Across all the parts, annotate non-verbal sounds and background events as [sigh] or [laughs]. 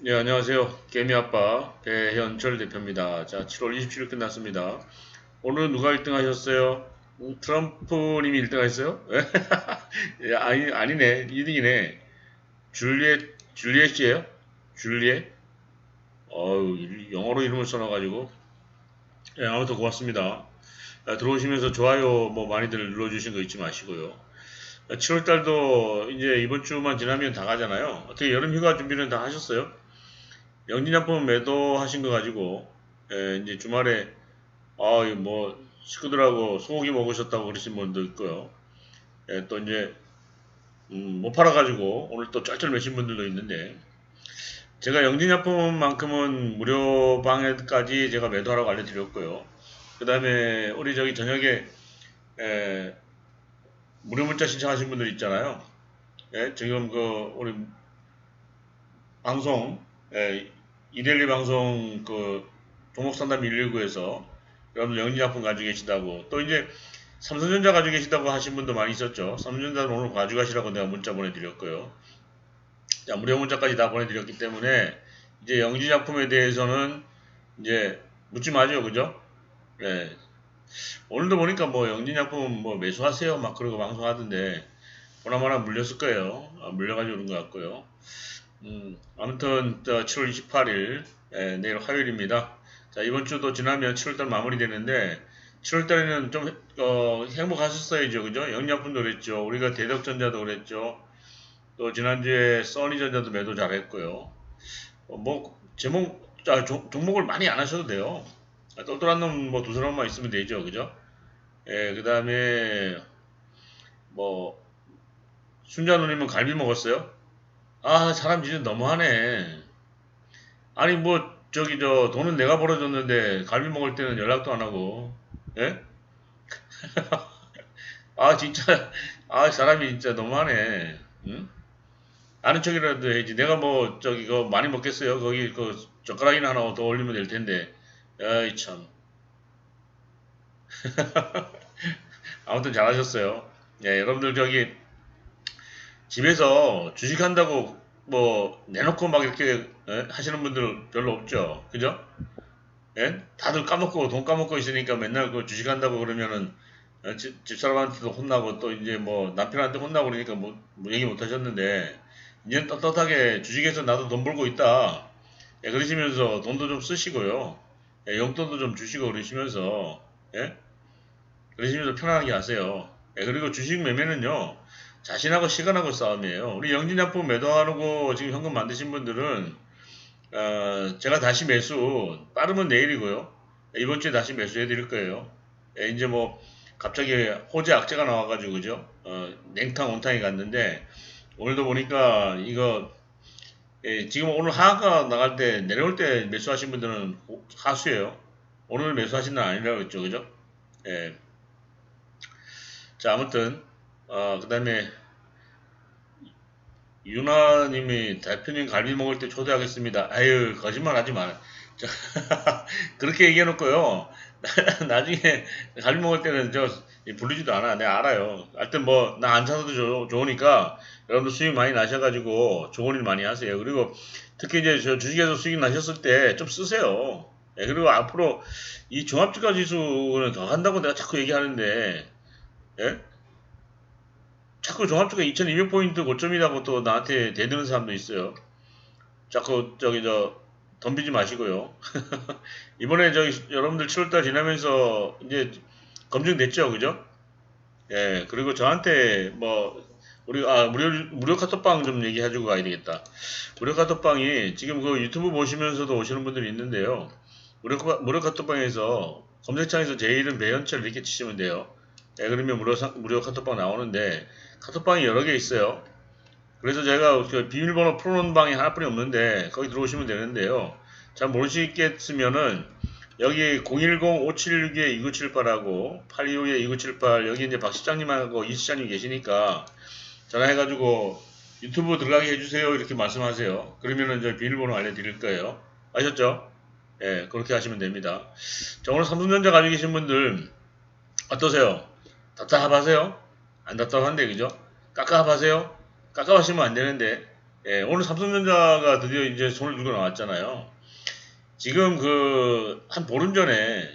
네, 안녕하세요. 개미아빠 배현철 대표입니다. 자, 7월 27일 끝났습니다. 오늘 누가 1등 하셨어요? 음, 트럼프님이 1등 하셨어요? [laughs] 예, 아니, 아니네. 2등이네. 줄리엣, 줄리엣이에요? 줄리엣? 어우, 영어로 이름을 써놔가지고. 예, 아무튼 고맙습니다. 아, 들어오시면서 좋아요 뭐 많이들 눌러주신 거 잊지 마시고요. 7월 달도 이제 이번 주만 지나면 다 가잖아요. 어떻게 여름 휴가 준비는 다 하셨어요? 영진약품 매도하신 거 가지고 예, 이제 주말에 아뭐 식구들하고 소고기 먹으셨다고 그러신 분도 있고요. 예, 또 이제 음, 못 팔아가지고 오늘 또 짤짤 매신 분들도 있는데 제가 영진약품만큼은 무료 방에까지 제가 매도하라고 알려드렸고요. 그 다음에 우리 저기 저녁에 에, 무료 문자 신청하신 분들 있잖아요. 예, 지금 그 우리 방송 예, 이델리 방송 그 종목 상담 119에서 여러분들 영진약품 가지고 계시다고 또 이제 삼성전자 가지고 계시다고 하신 분도 많이 있었죠. 삼성전자는 오늘 가져가시라고 내가 문자 보내드렸고요. 자, 무료 문자까지 다 보내드렸기 때문에 이제 영진약품에 대해서는 이제 묻지 마죠, 그죠? 네. 오늘도 보니까 뭐 영진약품 뭐 매수하세요 막 그러고 방송하던데 보나마나 물렸을 거예요. 아, 물려가지고 그런 것 같고요. 음, 아무튼 7월 28일 예, 내일 화요일입니다. 자 이번 주도 지나면 7월달 마무리되는데 7월달에는 좀 어, 행복하셨어야죠, 그죠? 영양품도 그랬죠. 우리가 대덕전자도 그랬죠. 또 지난주에 써니전자도 매도 잘했고요. 어, 뭐 제목 아, 종, 목을 많이 안 하셔도 돼요. 아, 똘똘한 놈 뭐 두 사람만 있으면 되죠. 그죠? 예, 그 다음에 뭐 순자 누님은 갈비 먹었어요? 아 사람 진짜 너무하네. 아니 뭐 저기 저 돈은 내가 벌어줬는데 갈비 먹을 때는 연락도 안 하고 예? [laughs] 아 진짜 아 사람이 진짜 너무하네. 응? 아는 척이라도 해야지. 내가 뭐 저기 그 많이 먹겠어요. 거기 그 젓가락이나 하나 더 올리면 될 텐데. 아이 참. [laughs] 아무튼 잘하셨어요. 예, 여러분들 저기 집에서 주식한다고 뭐 내놓고 막 이렇게 예? 하시는 분들 별로 없죠. 그죠? 예? 다들 까먹고 돈 까먹고 있으니까 맨날 그 주식한다고 그러면은 어, 집, 집사람한테도 혼나고 또 이제 뭐 남편한테 혼나고 그러니까 뭐, 뭐 얘기 못 하셨는데 이제 떳떳하게 주식에서 나도 돈 벌고 있다. 예, 그러시면서 돈도 좀 쓰시고요. 예, 용돈도 좀 주시고 그러시면서 예? 그러시면서 편안하게 하세요. 예, 그리고 주식 매매는요 자신하고 시간하고 싸움이에요. 우리 영진약품 매도하고 지금 현금 만드신 분들은 어, 제가 다시 매수 빠르면 내일이고요. 예, 이번 주에 다시 매수해 드릴 거예요. 예, 이제 뭐 갑자기 호재 악재가 나와가지고 그죠? 어, 냉탕 온탕이 갔는데 오늘도 보니까 이거 예, 지금 오늘 하하가 나갈 때 내려올 때 매수하신 분들은 하수예요. 오늘 매수하신 날 아니라고 했죠, 그죠? 예. 자, 아무튼 어, 그 다음에 유나님이 대표님 갈비 먹을 때 초대하겠습니다. 아유 거짓말 하지 마. [laughs] 그렇게 얘기해놓고요. [laughs] 나중에 갈비 먹을 때는 저 부르지도 않아. 내가 알아요. 하여튼 뭐 나 안 찾아도 좋, 좋으니까 여러분들 수익 많이 나셔가지고 좋은 일 많이 하세요. 그리고 특히 이제 저 주식에서 수익 나셨을 때 좀 쓰세요. 네, 그리고 앞으로 이 종합주가 지수는 더 한다고 내가 자꾸 얘기하는데, 예? 자꾸 종합주가 2200포인트 고점이라고 또 나한테 대드는 사람도 있어요. 자꾸 저기 저 덤비지 마시고요. [laughs] 이번에 저기 여러분들 7월달 지나면서 이제 검증됐죠, 그죠? 예, 그리고 저한테 뭐 우리 아 무료 무료 카톡방 좀 얘기해주고 가야 되겠다. 무료 카톡방이 지금 그 유튜브 보시면서도 오시는 분들이 있는데요. 무료 무료 카톡방에서 검색창에서 제 이름 배현철 이렇게 치시면 돼요. 예, 그러면 무료 무료 카톡방 나오는데 카톡방이 여러 개 있어요. 그래서 제가 그 비밀번호 풀어놓은 방이 하나뿐이 없는데 거기 들어오시면 되는데요. 잘 모르시겠으면은 여기 010-576-2978하고 825-2978 여기 이제 박 시장님하고 이 시장님 계시니까 전화해가지고 유튜브 들어가게 해주세요 이렇게 말씀하세요. 그러면은 저 비밀번호 알려드릴 거예요. 아셨죠? 예, 네, 그렇게 하시면 됩니다. 자, 오늘 삼성전자 가지고 계신 분들 어떠세요? 답답하세요? 안 답답한데 그죠? 깝깝하세요? 깎아가시면 안 되는데 예, 오늘 삼성전자가 드디어 이제 손을 들고 나왔잖아요. 지금 그 한 보름 전에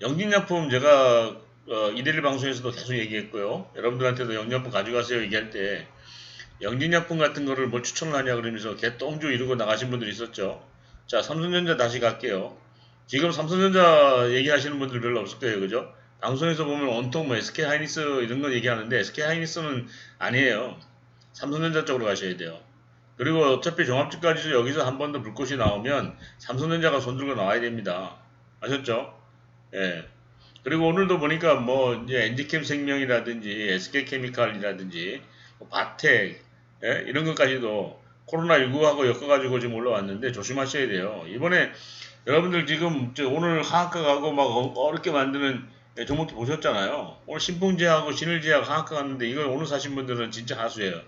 영진약품 제가 어, 이대리 방송에서도 계속 얘기했고요. 여러분들한테도 영진약품 가져가세요 얘기할 때 영진약품 같은 거를 뭘 추천을 하냐 그러면서 개똥주 이러고 나가신 분들이 있었죠. 자 삼성전자 다시 갈게요. 지금 삼성전자 얘기하시는 분들 별로 없을 거예요. 그죠? 방송에서 보면 온통 뭐 SK 하이닉스 이런 거 얘기하는데 SK 하이닉스는 아니에요. 삼성전자 쪽으로 가셔야 돼요. 그리고 어차피 종합주가지수 여기서 한 번 더 불꽃이 나오면 삼성전자가 손들고 나와야 됩니다. 아셨죠? 예. 그리고 오늘도 보니까 뭐 이제 엔디캠 생명이라든지 SK케미칼이라든지 뭐 바텍 예? 이런 것까지도 코로나19하고 엮어가지고 지금 올라왔는데 조심하셔야 돼요. 이번에 여러분들 지금 저 오늘 하한가 가고 막 어- 어렵게 만드는 종목도 보셨잖아요. 오늘 신풍제하고 신일제하고 하한가 갔는데 이걸 오늘 사신 분들은 진짜 하수예요.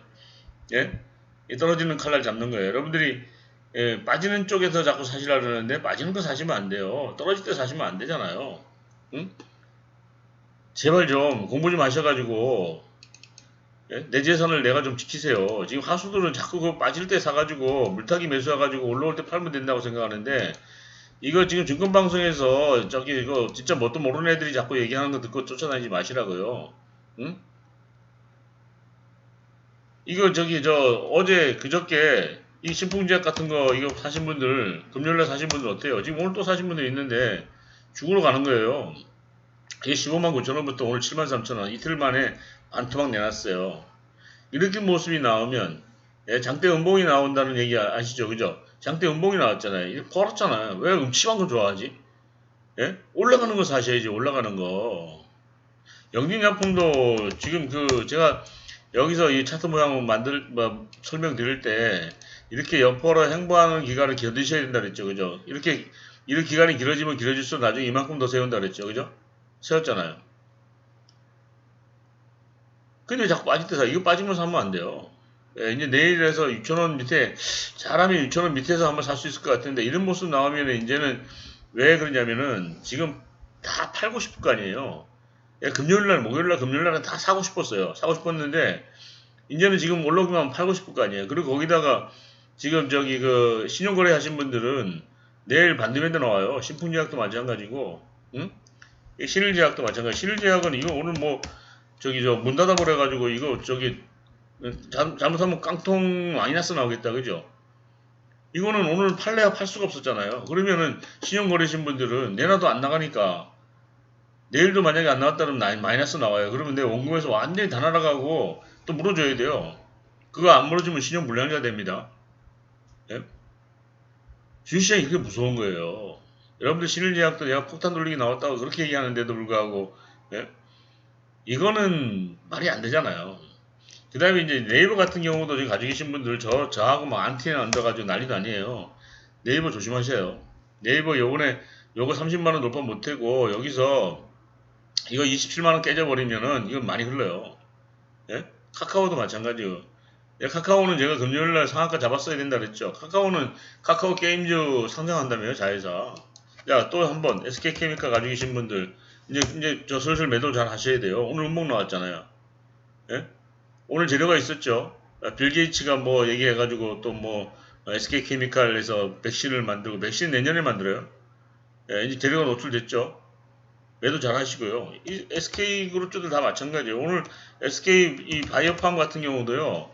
예? 이 떨어지는 칼날 잡는 거예요. 여러분들이 예, 빠지는 쪽에서 자꾸 사시라 그러는데 빠지는 거 사시면 안 돼요. 떨어질 때 사시면 안 되잖아요. 응? 제발 좀 공부 좀 하셔가지고 예? 내 재산을 내가 좀 지키세요. 지금 하수들은 자꾸 그 빠질 때 사가지고 물타기 매수해가지고 올라올 때 팔면 된다고 생각하는데 이거 지금 증권방송에서 저기 이거 진짜 뭣도 모르는 애들이 자꾸 얘기하는 거 듣고 쫓아다니지 마시라고요. 응? 이거 저기 저 어제 그저께 이 신풍제약 같은 거 이거 사신 분들 금요일날 사신 분들 어때요? 지금 오늘 또 사신 분들 있는데 죽으러 가는 거예요. 이게 15만 9천 원부터 오늘 7만 3천 원 이틀 만에 반토막 내놨어요. 이렇게 모습이 나오면 예, 장대 음봉이 나온다는 얘기 아- 아시죠? 그죠? 장대 음봉이 나왔잖아요. 이게 벌었잖아요. 왜거 좋아하지? 예? 올라가는 거 사셔야지 올라가는 거. 영진약품도 지금 그 제가 여기서 이 차트 모양을 만들 뭐, 설명드릴 때 이렇게 옆으로 행보하는 기간을 견디셔야 된다 그랬죠. 그죠? 이렇게 이렇게 기간이 길어지면 길어질수록 나중에 이만큼 더 세운다 그랬죠. 그죠? 세웠잖아요. 근데 자꾸 빠질 때 사. 이거 빠지면 사면 안 돼요. 예, 이제 내일에서 6천원 밑에, 사람이 6천원 밑에서 한번 살 수 있을 것 같은데, 이런 모습 나오면 이제는 왜 그러냐면은, 지금 다 팔고 싶을 거 아니에요. 예, 금요일날, 목요일날, 금요일날은 다 사고 싶었어요. 사고 싶었는데, 이제는 지금 올라오기만 하면 팔고 싶을 거 아니에요. 그리고 거기다가, 지금 저기 그, 신용거래 하신 분들은, 내일 반드밴드 나와요. 신풍제약도 마찬가지고, 응? 이 신일제약도 마찬가지. 신일제약은 이거 오늘 뭐 저기 저 문 닫아 버려 가지고 이거 저기 잘, 잘못하면 깡통 마이너스 나오겠다 그죠? 이거는 오늘 팔래야 팔 수가 없었잖아요. 그러면은 신용 거래신 분들은 내놔도 안 나가니까 내일도 만약에 안 나왔다면 나- 마이너스 나와요. 그러면 내 원금에서 완전히 다 날아가고 또 물어줘야 돼요. 그거 안 물어주면 신용 불량자 됩니다. 예? 주식시장이 그렇게 무서운 거예요. 여러분들 신일제약도 내가 폭탄 돌리기 나왔다고 그렇게 얘기하는데도 불구하고 예? 이거는 말이 안 되잖아요. 그 다음에 이제 네이버 같은 경우도 지금 가지고 계신 분들 저, 저하고 막 안티나 얹어가지고 난리도 아니에요. 네이버 조심하셔요. 네이버 요번에 요거 30만원 돌파 못하고 여기서 이거 27만원 깨져버리면은 이건 많이 흘러요. 예? 카카오도 마찬가지요. 예, 카카오는 제가 금요일날 상한가 잡았어야 된다 그랬죠. 카카오는 카카오 게임즈 상장한다며요, 자회사. 야, 또 한 번, SK케미칼 가지고 계신 분들, 이제, 이제 저 슬슬 매도 잘 하셔야 돼요. 오늘 음봉 나왔잖아요. 예? 오늘 재료가 있었죠. 아, 빌 게이츠가 뭐 얘기해가지고 또 뭐 SK케미칼에서 백신을 만들고, 백신 내년에 만들어요. 예, 이제 재료가 노출됐죠. 매도 잘 하시고요. 이 SK 그룹주들 다 마찬가지예요. 오늘 SK 이 바이오팜 같은 경우도요.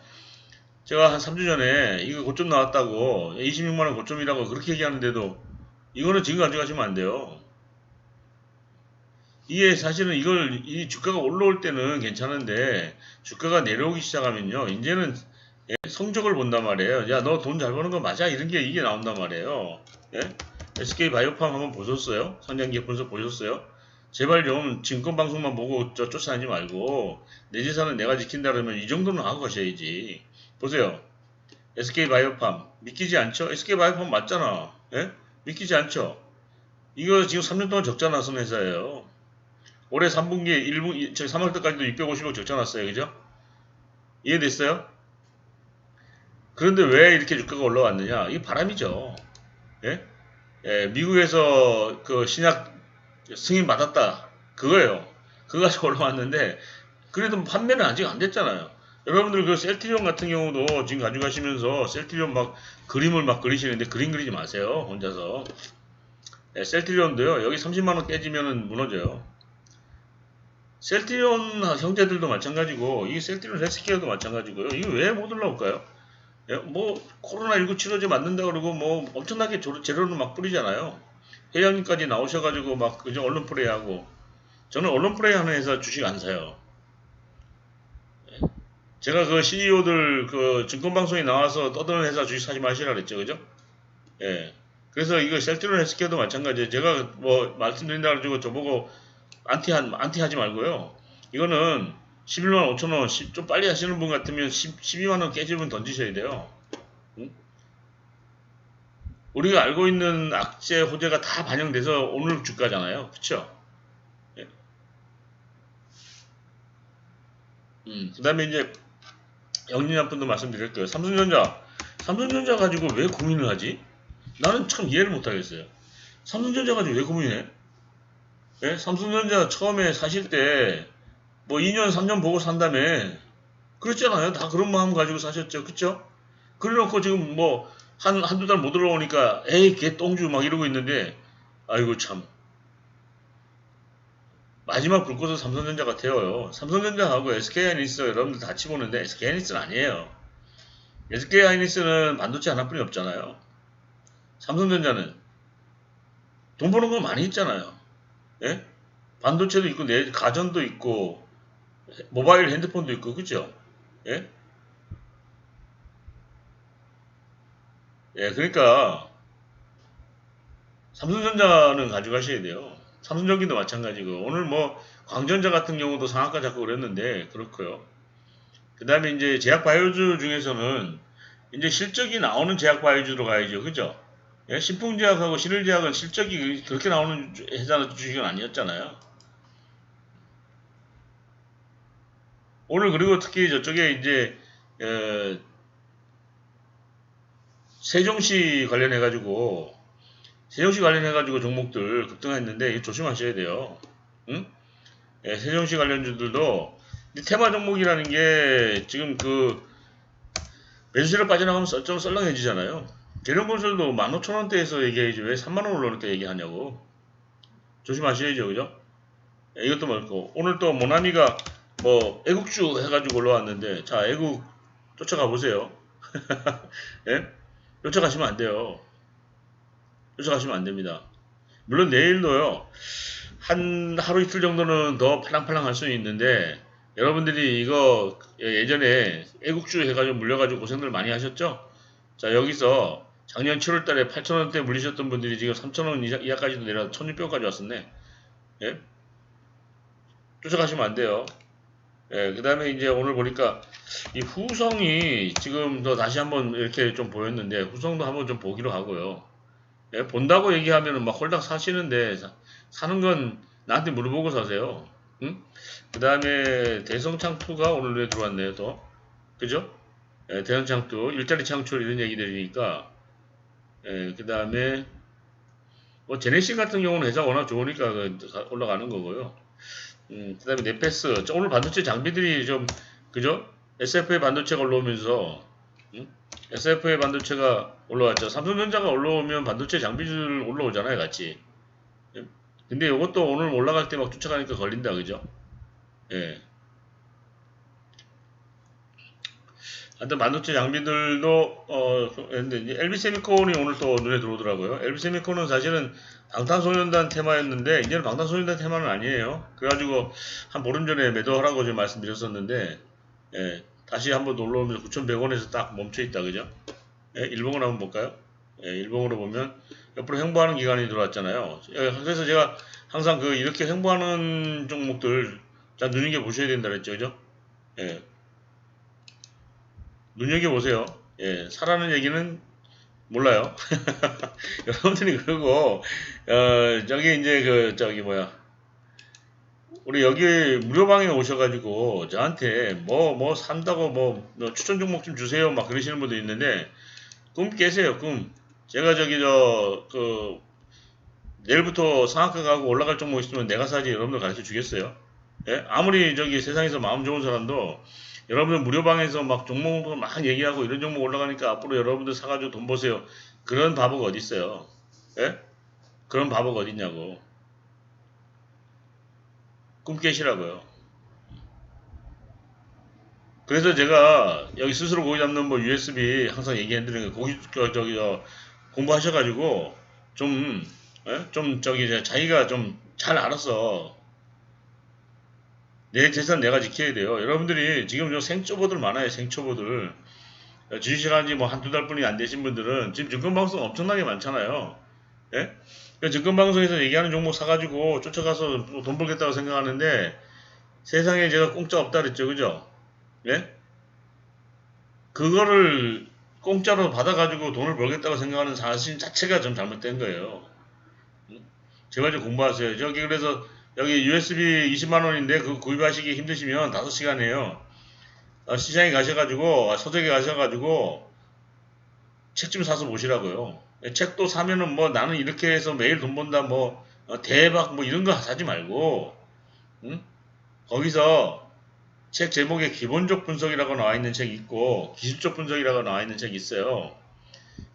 제가 한 3주 전에 이거 고점 나왔다고 26만원 고점이라고 그렇게 얘기하는데도 이거는 지금 가져가시면 안 돼요. 이게 사실은 이걸 이 주가가 올라올 때는 괜찮은데 주가가 내려오기 시작하면요. 이제는 예, 성적을 본단 말이에요. 야, 너 돈 잘 버는 거 맞아? 이런 게 이게 나온단 말이에요. 예? SK 바이오팜 한번 보셨어요? 성장기업 분석 보셨어요? 제발 좀 증권 방송만 보고 저 쫓아다니지 말고 내 재산은 내가 지킨다 그러면 이 정도는 하고 가셔야지. 보세요. SK 바이오팜 믿기지 않죠? SK 바이오팜 맞잖아. 예? 믿기지 않죠? 이거 지금 3년 동안 적자 나선 회사예요. 올해 3분기에 1분, 저 3월 때까지도 650억 적자 났어요. 그죠? 이해됐어요? 그런데 왜 이렇게 주가가 올라왔느냐? 이게 바람이죠. 예? 예, 미국에서 그 신약 승인 받았다. 그거예요. 그거 가지고 올라왔는데, 그래도 판매는 아직 안 됐잖아요. 여러분들 그 셀트리온 같은 경우도 지금 가져가시면서 셀트리온 막 그림을 막 그리시는데 그림 그리지 마세요. 혼자서. 네, 셀트리온도요. 여기 30만원 깨지면은 무너져요. 셀트리온 형제들도 마찬가지고 이 셀트리온 헬스케어도 마찬가지고요. 이거 왜 못 올라올까요? 예, 뭐 코로나19 치료제 맞는다 그러고 뭐 엄청나게 조- 재료를 막 뿌리잖아요. 회장님까지 나오셔가지고 막 그저 언론 플레이하고 저는 언론 플레이 하는 회사 주식 안 사요. 제가 그 CEO들 그 증권방송에 나와서 떠드는 회사 주식 사지 마시라 그랬죠. 그죠? 예. 그래서 이거 셀트론 헬스케어도 마찬가지예요. 제가 뭐 말씀드린다 가지고 저보고 안티, 안티 하지 말고요. 이거는 11만 5천 원, 시- 좀 빨리 하시는 분 같으면 10, 12만 원 깨지면 던지셔야 돼요. 응? 우리가 알고 있는 악재, 호재가 다 반영돼서 오늘 주가잖아요. 그쵸? 예. 음, 그 다음에 이제 영진한 분도 말씀드릴 거예요. 삼성전자. 삼성전자 가지고 왜 고민을 하지? 나는 참 이해를 못 하겠어요. 삼성전자 가지고 왜 고민해? 예? 삼성전자 처음에 사실 때 뭐 2년, 3년 보고 산 다음에 그랬잖아요. 다 그런 마음 가지고 사셨죠. 그쵸? 그래 놓고 지금 뭐 한, 한두 달 못 올라오니까 에이, 개 똥주 막 이러고 있는데 아이고 참. 마지막 불꽃은 삼성전자가 태워요. 삼성전자하고 SK하이닉스 여러분들 다 치보는데 SK하이닉스는 아니에요. SK하이닉스는 반도체 하나뿐이 없잖아요. 삼성전자는 돈 버는 거 많이 있잖아요. 예? 반도체도 있고 내 가전도 있고 모바일 핸드폰도 있고 그죠? 예? 예, 그러니까 삼성전자는 가져가셔야 돼요. 삼성전기도 마찬가지고 오늘 뭐 광전자 같은 경우도 상한가 잡고 그랬는데 그렇고요. 그 다음에 이제 제약 바이오주 중에서는 이제 실적이 나오는 제약 바이오주로 가야죠. 그죠? 예, 신풍제약하고 신일제약은 실적이 그렇게 나오는 주- 회사 주식은 아니었잖아요. 오늘 그리고 특히 저쪽에 이제 어, 세종시 관련해 가지고 세종시 관련해 가지고 종목들 급등했는데 조심하셔야 돼요. 응? 예, 세종시 관련주들도 이 테마 종목이라는 게 지금 그 매수세로 빠져나가면 썰- 좀 썰렁해지잖아요. 개념건설도 15,000원대에서 얘기해야지 왜 3만원 올라올 때 얘기하냐고. 조심하셔야죠. 그죠? 예, 이것도 그렇고 오늘 또 모나미가 뭐 애국주 해가지고 올라왔는데 자 애국 쫓아가 보세요. [laughs] 예? 쫓아가시면 안 돼요. 쫓아가시면 안 됩니다. 물론 내일도요. 한 하루 이틀 정도는 더 팔랑팔랑 할 수는 있는데 여러분들이 이거 예전에 애국주 해가지고 물려가지고 고생들 많이 하셨죠? 자 여기서 작년 7월 달에 8,000원대 물리셨던 분들이 지금 3,000원 이하, 이하까지도 내려 1,600원까지 왔었네. 예? 쫓아가시면 안 돼요. 예, 그 다음에 이제 오늘 보니까 이 후성이 지금 더 다시 한번 이렇게 좀 보였는데 후성도 한번 좀 보기로 하고요. 예, 본다고 얘기하면은 막 홀딱 사시는데 사, 사는 건 나한테 물어보고 사세요. 응? 그 다음에 대성창투가 오늘 왜 들어왔네요 또. 그죠? 예, 대성창투 일자리 창출 이런 얘기들이니까 예, 그 다음에 뭐 제네신 같은 경우는 회사 워낙 좋으니까 그 가- 올라가는 거고요. 음, 그 다음에 네페스. 저 오늘 반도체 장비들이 좀, 그죠? SFA 반도체가 올라오면서, 음? SFA 반도체가 올라왔죠. 삼성전자가 올라오면 반도체 장비들 올라오잖아요, 같이. 예? 근데 이것도 오늘 올라갈 때 막 쫓아가니까 걸린다, 그죠? 예. 하여튼 반도체 장비들도 어 근데 이제 LB 세미콘이 오늘 또 눈에 들어오더라고요. LB 세미콘은 사실은 방탄소년단 테마였는데 이제는 방탄소년단 테마는 아니에요. 그래가지고 한 보름 전에 매도하라고 좀 말씀드렸었는데 예, 다시 한번 올라오면서 9,100원에서 딱 멈춰 있다 그죠? 예, 일봉을 한번 볼까요? 예, 일봉으로 보면 옆으로 횡보하는 기간이 들어왔잖아요. 예, 그래서 제가 항상 그 이렇게 횡보하는 종목들 자 눈여겨 보셔야 된다 그랬죠, 그죠? 예. 눈여겨 보세요. 예, 사라는 얘기는 몰라요. [laughs] 여러분들이 그러고, 어, 저기 이제 그, 저기 뭐야. 우리 여기 무료방에 오셔가지고 저한테 뭐, 뭐 산다고 뭐, 뭐 추천 종목 좀 주세요. 막 그러시는 분도 있는데, 꿈 깨세요, 꿈. 제가 저기 저, 그, 내일부터 상한가 가고 올라갈 종목 있으면 내가 사지 여러분들 가르쳐 주겠어요. 예? 아무리 저기 세상에서 마음 좋은 사람도 여러분들 무료방에서 막 종목을 막 얘기하고 이런 종목 올라가니까 앞으로 여러분들 사가지고 돈 버세요. 그런 바보가 어디 있어요? 예? 그런 바보가 어디 있냐고. 꿈 깨시라고요. 그래서 제가 여기 스스로 고기 잡는 뭐 USB 항상 얘기해드리는 거 고기 저, 저기 저 공부하셔가지고 좀 예? 좀 저기 자기가 좀 잘 알아서 내 재산 내가 지켜야 돼요. 여러분들이 지금 저 생초보들 많아요. 생초보들 주식시간지 뭐 한두 달 뿐이 안 되신 분들은 지금 증권방송 엄청나게 많잖아요. 예? 그러니까 증권방송에서 얘기하는 종목 사가지고 쫓아가서 돈 벌겠다고 생각하는데 세상에 제가 공짜 없다 그랬죠. 그죠? 예? 그거를 공짜로 받아가지고 돈을 벌겠다고 생각하는 사실 자체가 좀 잘못된 거예요. 제발 좀 공부하세요. 저기 그래서 여기 USB 20만 원인데 그 구입하시기 힘드시면 5시간이에요. 어, 시장에 가셔가지고 아, 서적에 가셔가지고 책 좀 사서 보시라고요. 예, 책도 사면은 뭐 나는 이렇게 해서 매일 돈 번다 뭐 어, 대박 뭐 이런 거 사지 말고 응? 거기서 책 제목에 기본적 분석이라고 나와 있는 책이 있고 기술적 분석이라고 나와 있는 책이 있어요.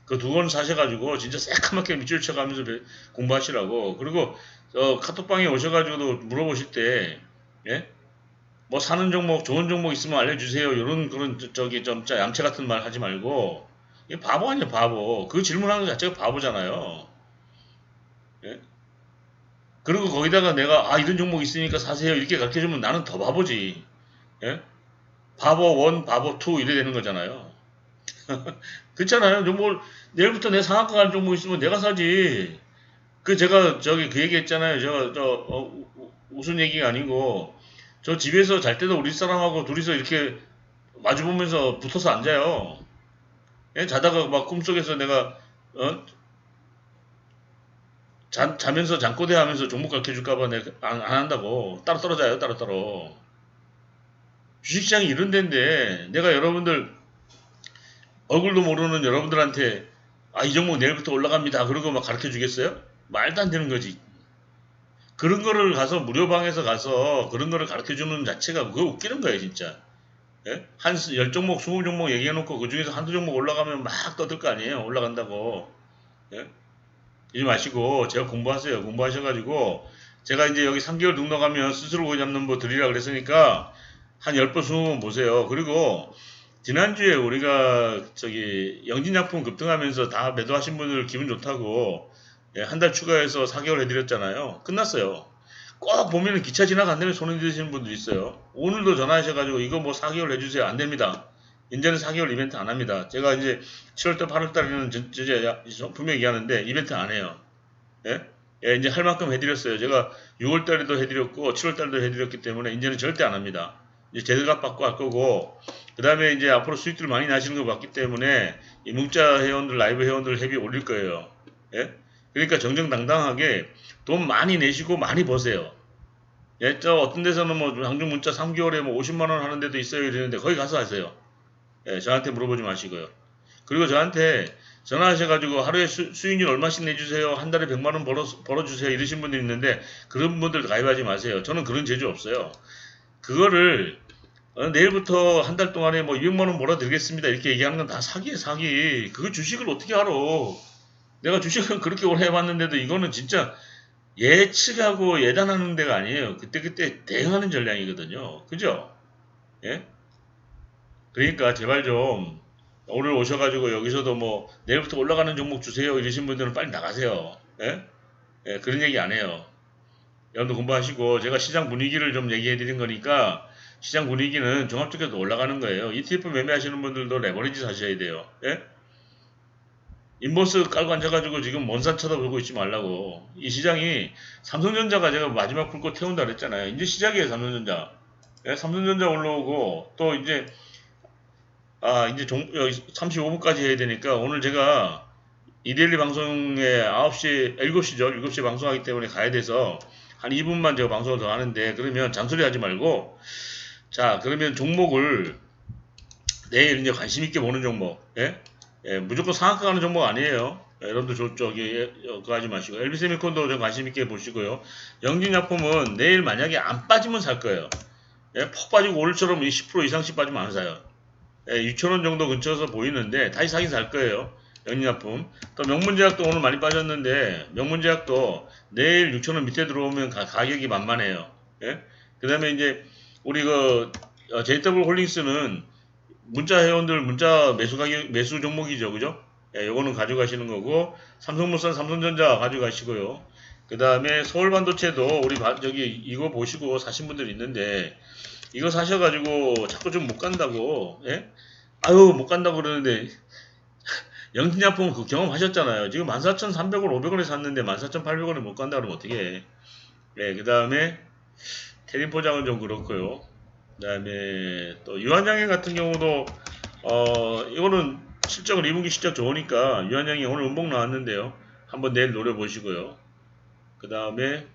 그 두 권 사셔가지고 진짜 새까맣게 밑줄 쳐가면서 배- 공부하시라고. 그리고 어, 카톡방에 오셔가지고도 물어보실 때, 예? 뭐 사는 종목, 좋은 종목 있으면 알려주세요. 이런 그런 저- 저기 좀 짜- 양채 같은 말 하지 말고 이 바보 아니야 바보. 그 질문하는 것 자체가 바보잖아요. 예? 그리고 거기다가 내가 아 이런 종목 있으니까 사세요 이렇게 가르쳐주면 나는 더 바보지. 예? 바보 원, 바보 투 이래 되는 거잖아요. [laughs] 그렇잖아요. 종목을 내일부터 내 상한가 가는 종목 있으면 내가 사지. 그 제가 저기 그 얘기 했잖아요. 저저 어, 웃은 얘기가 아니고 저 집에서 잘 때도 우리 사람하고 둘이서 이렇게 마주 보면서 붙어서 앉아요. 예? 자다가 막 꿈속에서 내가 어? 자, 자면서 잠꼬대 하면서 종목 가르쳐 줄까봐 내가 안, 안 한다고 따로 떨어져요 따로 따로 주식시장이 이런 데인데 내가 여러분들 얼굴도 모르는 여러분들한테 아 이 종목 내일부터 올라갑니다 그러고 막 가르쳐 주겠어요? 말도 안 되는 거지 그런 거를 가서 무료방에서 가서 그런 거를 가르쳐 주는 자체가 그거 웃기는 거예요 진짜 예? 한 열 종목 스무 종목 얘기해 놓고 그 중에서 한두 종목 올라가면 막 떠들 거 아니에요 올라간다고 예? 이러지 마시고 제가 공부하세요 공부하셔가지고 제가 이제 여기 3개월 등록하면 스스로 고기 잡는 법 드리라 그랬으니까 한 10번 20번 보세요 그리고 지난주에 우리가 저기 영진약품 급등하면서 다 매도하신 분들 기분 좋다고 예, 한 달 추가해서 4개월 해드렸잖아요. 끝났어요. 꼭 보면은 기차 지나간다면 손해 드시는 분들 있어요. 오늘도 전화하셔가지고 이거 뭐 4개월 해주세요. 안 됩니다. 이제는 4개월 이벤트 안 합니다. 제가 이제 7월달, 8월달에는 진짜 분명히 얘기하는데 이벤트 안 해요. 예? 예, 이제 할 만큼 해드렸어요. 제가 6월달에도 해드렸고 7월달도 해드렸기 때문에 이제는 절대 안 합니다. 이제 제대값 받고 할 거고 그 다음에 이제 앞으로 수익들 많이 나시는 거 봤기 때문에 이 문자 회원들 라이브 회원들 회비 올릴 거예요. 예? 그러니까 정정당당하게 돈 많이 내시고 많이 버세요. 예, 저 어떤 데서는 뭐 항중 문자 3개월에 뭐 50만 원 하는 데도 있어요 이러는데 거기 가서 하세요. 예, 저한테 물어보지 마시고요. 그리고 저한테 전화하셔가지고 하루에 수, 수익률 얼마씩 내주세요. 한 달에 100만 원 벌어, 벌어주세요. 이러신 분들 있는데 그런 분들 가입하지 마세요. 저는 그런 재주 없어요. 그거를 어, 내일부터 한 달 동안에 뭐 200만 원 벌어드리겠습니다. 이렇게 얘기하는 건 다 사기예요, 사기. 그거 주식을 어떻게 알아? 내가 주식을 [laughs] 그렇게 오래 해봤는데도 이거는 진짜 예측하고 예단하는 데가 아니에요. 그때그때 대응하는 전략이거든요. 그죠? 예? 그러니까 제발 좀 오늘 오셔가지고 여기서도 뭐 내일부터 올라가는 종목 주세요 이러신 분들은 빨리 나가세요. 예? 예, 그런 얘기 안 해요. 여러분들 공부하시고 제가 시장 분위기를 좀 얘기해 드린 거니까 시장 분위기는 종합적으로 올라가는 거예요. ETF 매매하시는 분들도 레버리지 사셔야 돼요. 예? 인버스 깔고 앉아가지고 지금 먼 산 쳐다보고 있지 말라고. 이 시장이 삼성전자가 제가 마지막 불꽃 태운다 그랬잖아요. 이제 시작이에요, 삼성전자. 예, 삼성전자 올라오고 또 이제 아 이제 종, 35분까지 해야 되니까 오늘 제가 이데일리 방송에 9시, 7시죠. 7시 방송하기 때문에 가야 돼서 한 2분만 제가 방송을 더 하는데 그러면 잔소리 하지 말고 자 그러면 종목을 내일 이제 관심 있게 보는 종목 예? 예, 무조건 상한가 가는 종목 아니에요. 예, 여러분들 저, 저기 예, 그거 하지 마시고 엘비세미콘도 좀 관심 있게 보시고요. 영진약품은 내일 만약에 안 빠지면 살 거예요. 예, 폭 빠지고 오늘처럼 10% 이상씩 빠지면 안 사요. 예, 6천원 정도 근처에서 보이는데 다시 사긴 살 거예요. 영리납품. 또 명문제약도 오늘 많이 빠졌는데 명문제약도 내일 6천원 밑에 들어오면 가, 격이 만만해요. 예? 그 다음에 이제 우리 그 어, JW 홀딩스는 문자 회원들 문자 매수 가격 매수 종목이죠. 그죠? 예, 요거는 가져가시는 거고 삼성물산 삼성전자 가져가시고요. 그 다음에 서울반도체도 우리 바- 저기 이거 보시고 사신 분들 있는데 이거 사셔가지고 자꾸 좀 못 간다고 예? 아유 못 간다고 그러는데 [laughs] 영진약품 그 경험하셨잖아요. 지금 14,300원 500원에 샀는데 14,800원에 못 간다 그러면 어떻게 해? 네, 그 다음에 테린 포장은 좀 그렇고요. 그 다음에 또 유한양행 같은 경우도 어 이거는 실적은 2분기 실적 좋으니까 유한양이 오늘 음봉 나왔는데요. 한번 내일 노려보시고요. 그 다음에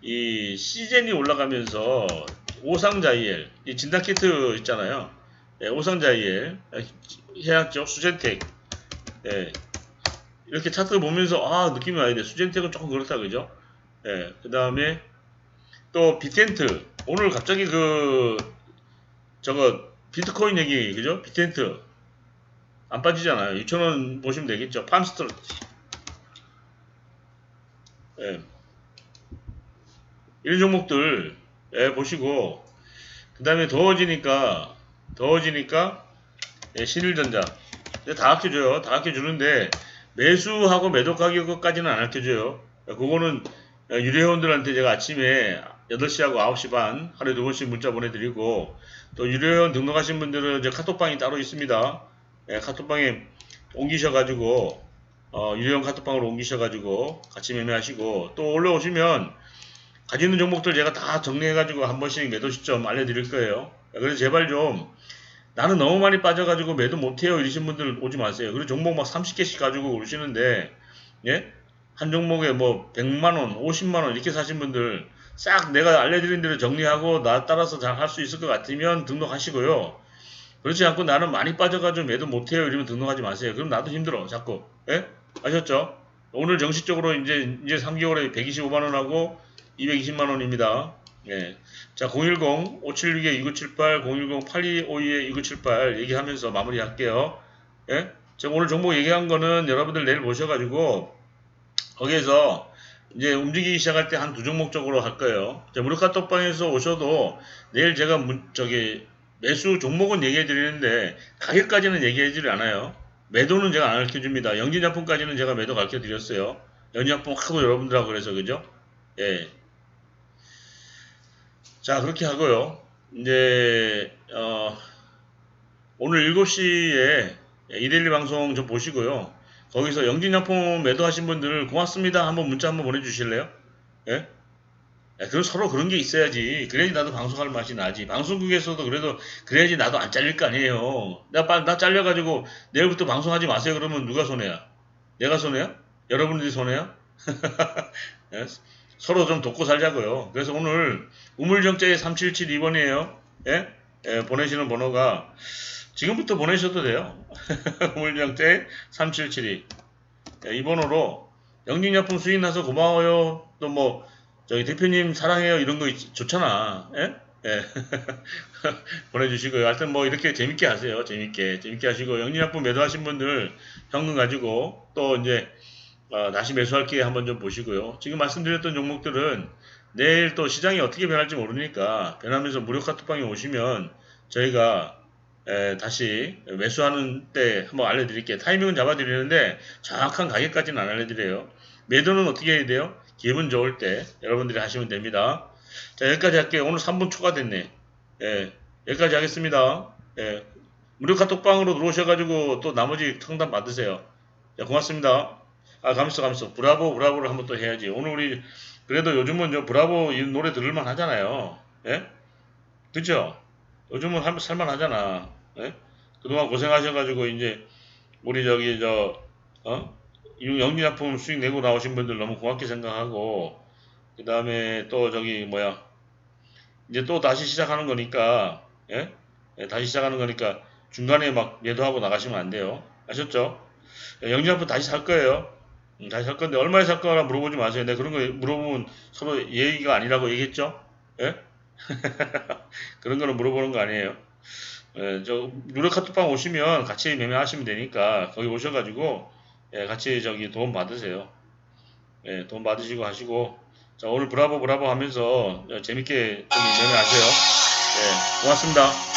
이 시젠이 올라가면서 오상자이엘 이 진단키트 있잖아요. 예, 오상자이엘 해양 쪽 수젠텍 예, 이렇게 차트 보면서 아 느낌이 와야 돼. 수젠텍은 조금 그렇다 그죠? 예, 그 다음에 또 비텐트 오늘 갑자기 그 저거 비트코인 얘기 그죠? 비텐트 안 빠지잖아요. 2,000원 보시면 되겠죠. 팜스터 예. 이런 종목들 예, 보시고 그 다음에 더워지니까 더워지니까 예, 신일전자 다 아껴줘요. 다 아껴주는데 매수하고 매도 가격까지는 안 아껴줘요. 그거는 유료회원들한테 제가 아침에 8시하고 9시 반 하루에 두 번씩 문자 보내드리고 또 유료회원 등록하신 분들은 이제 카톡방이 따로 있습니다. 예, 카톡방에 옮기셔가지고 어, 유료회원 카톡방으로 옮기셔가지고 같이 매매하시고 또 올라오시면 가지는 종목들 제가 다 정리해가지고 한 번씩 매도 시점 알려드릴 거예요. 그래서 제발 좀 나는 너무 많이 빠져가지고 매도 못해요 이러신 분들 오지 마세요. 그리고 종목 막 30개씩 가지고 오시는데 예? 한 종목에 뭐 100만원, 50만원 이렇게 사신 분들 싹 내가 알려드린 대로 정리하고 나 따라서 잘 할 수 있을 것 같으면 등록하시고요. 그렇지 않고 나는 많이 빠져가지고 매도 못해요 이러면 등록하지 마세요. 그럼 나도 힘들어 자꾸. 예? 아셨죠? 오늘 정식적으로 이제 이제 3개월에 125만 원 하고 220만 원입니다. 예. 자, 010-576-2978, 010-8252-2978 얘기하면서 마무리할게요. 예? 제가 오늘 정보 얘기한 거는 여러분들 내일 모셔 가지고 거기에서 이제 움직이기 시작할 때 한 두 종목 쪽으로 할 거예요. 자, 무료 카톡방에서 오셔도 내일 제가 문, 저기 매수 종목은 얘기해 드리는데 가격까지는 얘기해 드리지 않아요. 매도는 제가 안 가르쳐 줍니다. 영진약품까지는 제가 매도 가르쳐 드렸어요. 영진약품 하도 여러분들하고 그래서 그죠? 예. 자, 그렇게 하고요. 이제, 어, 오늘 7시에 이데일리 방송 좀 보시고요. 거기서 영진약품 매도하신 분들 고맙습니다. 한번 문자 한번 보내주실래요? 예? 야, 그럼 서로 그런 게 있어야지. 그래야지 나도 방송할 맛이 나지. 방송국에서도 그래도 그래야지 나도 안 잘릴 거 아니에요. 나, 빨- 나 잘려가지고 내일부터 방송하지 마세요. 그러면 누가 손해야? 내가 손해야? 여러분들이 손해야? [laughs] 예? 서로 좀 돕고 살자고요. 그래서 오늘 우물정자의 3772번이에요. 예? 예, 보내시는 번호가 지금부터 보내셔도 돼요. 우물정자의 3772. 예, 이 번호로 영진약품 수익 나서 고마워요. 또 뭐 저희 대표님 사랑해요 이런 거 있- 좋잖아. 예? 예. [laughs] 보내주시고요. 하여튼 뭐 이렇게 재밌게 하세요. 재밌게 재밌게 하시고 영진약품 매도하신 분들 현금 가지고 또 이제 어, 다시 매수할 기회 한번 좀 보시고요. 지금 말씀드렸던 종목들은 내일 또 시장이 어떻게 변할지 모르니까 변하면서 무료 카톡방에 오시면 저희가 에, 다시 매수하는 때 한번 알려드릴게요. 타이밍은 잡아드리는데 정확한 가격까지는 안 알려드려요. 매도는 어떻게 해야 돼요? 기분 좋을 때 여러분들이 하시면 됩니다. 자 여기까지 할게요. 오늘 3분 초과됐네. 예, 여기까지 하겠습니다. 예, 무료 카톡방으로 들어오셔가지고 또 나머지 상담 받으세요. 자, 고맙습니다. 아, 감있어, 감있어. 브라보, 브라보를 한번 또 해야지. 오늘 우리, 그래도 요즘은 저 브라보 이 노래 들을만 하잖아요. 예? 그죠? 요즘은 할, 살만 하잖아. 예? 그동안 고생하셔가지고, 이제, 우리 저기, 저, 어? 이 영진약품 수익 내고 나오신 분들 너무 고맙게 생각하고, 그 다음에 또 저기, 뭐야. 이제 또 다시 시작하는 거니까, 예? 예, 다시 시작하는 거니까, 중간에 막 매도하고 나가시면 안 돼요. 아셨죠? 영진약품 다시 살 거예요. 음, 다시 살 건데 얼마에 살 거라 물어보지 마세요. 내가 그런 거 물어보면 서로 예의가 아니라고 얘기했죠. 예? [laughs] 그런 거는 물어보는 거 아니에요. 예, 저 누르 카톡방 오시면 같이 매매하시면 되니까 거기 오셔가지고 예, 같이 저기 도움 받으세요. 예, 도움 받으시고 하시고 자 오늘 브라보 브라보 하면서 재밌게 저기 매매하세요. 예, 고맙습니다.